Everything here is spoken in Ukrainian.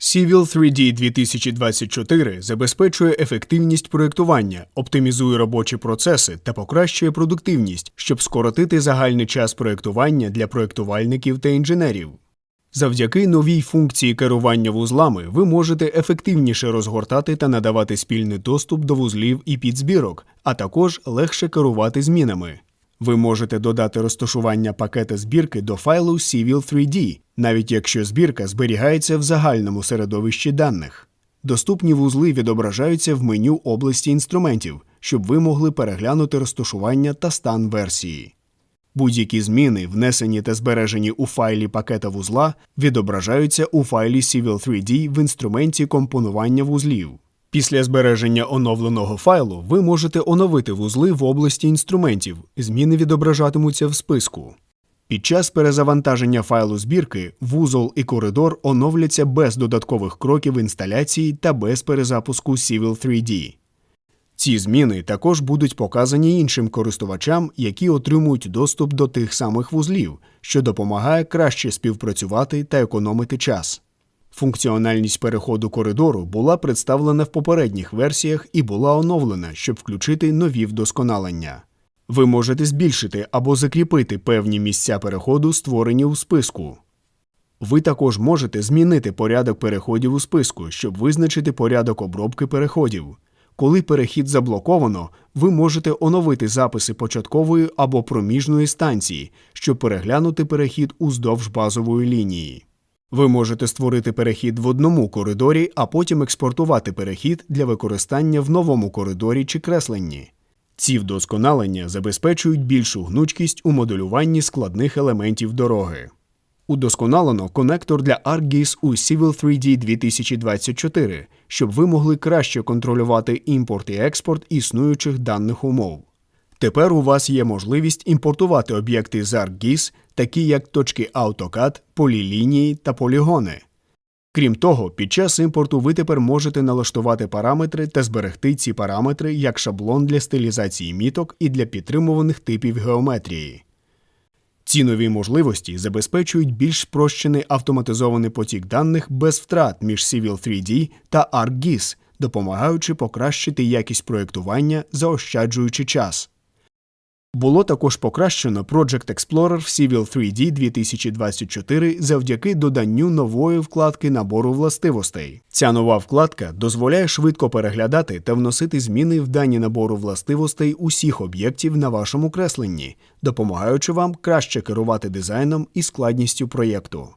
Civil 3D 2024 забезпечує ефективність проєктування, оптимізує робочі процеси та покращує продуктивність, щоб скоротити загальний час проєктування для проєктувальників та інженерів. Завдяки новій функції керування вузлами ви можете ефективніше розгортати та надавати спільний доступ до вузлів і підзбірок, а також легше керувати змінами. Ви можете додати розташування пакета збірки до файлу Civil 3D, навіть якщо збірка зберігається в загальному середовищі даних. Доступні вузли відображаються в меню області інструментів, щоб ви могли переглянути розташування та стан версії. Будь-які зміни, внесені та збережені у файлі пакета вузла, відображаються у файлі Civil 3D в інструменті компонування вузлів. Після збереження оновленого файлу ви можете оновити вузли в області інструментів. Зміни відображатимуться в списку. Під час перезавантаження файлу збірки вузол і коридор оновляться без додаткових кроків інсталяції та без перезапуску Civil 3D. Ці зміни також будуть показані іншим користувачам, які отримують доступ до тих самих вузлів, що допомагає краще співпрацювати та економити час. Функціональність переходу коридору була представлена в попередніх версіях і була оновлена, щоб включити нові вдосконалення. Ви можете збільшити або закріпити певні місця переходу, створені у списку. Ви також можете змінити порядок переходів у списку, щоб визначити порядок обробки переходів. Коли перехід заблоковано, ви можете оновити записи початкової або проміжної станції, щоб переглянути перехід уздовж базової лінії. Ви можете створити перехід в одному коридорі, а потім експортувати перехід для використання в новому коридорі чи кресленні. Ці вдосконалення забезпечують більшу гнучкість у моделюванні складних елементів дороги. Удосконалено конектор для ArcGIS у Civil 3D 2024, щоб ви могли краще контролювати імпорт і експорт існуючих даних умов. Тепер у вас є можливість імпортувати об'єкти з ArcGIS, такі як точки AutoCAD, полілінії та полігони. Крім того, під час імпорту ви тепер можете налаштувати параметри та зберегти ці параметри як шаблон для стилізації міток і для підтримуваних типів геометрії. Ці нові можливості забезпечують більш спрощений автоматизований потік даних без втрат між Civil 3D та ArcGIS, допомагаючи покращити якість проєктування, заощаджуючи час. Було також покращено Project Explorer в Civil 3D 2024 завдяки доданню нової вкладки набору властивостей. Ця нова вкладка дозволяє швидко переглядати та вносити зміни в дані набору властивостей усіх об'єктів на вашому кресленні, допомагаючи вам краще керувати дизайном і складністю проєкту.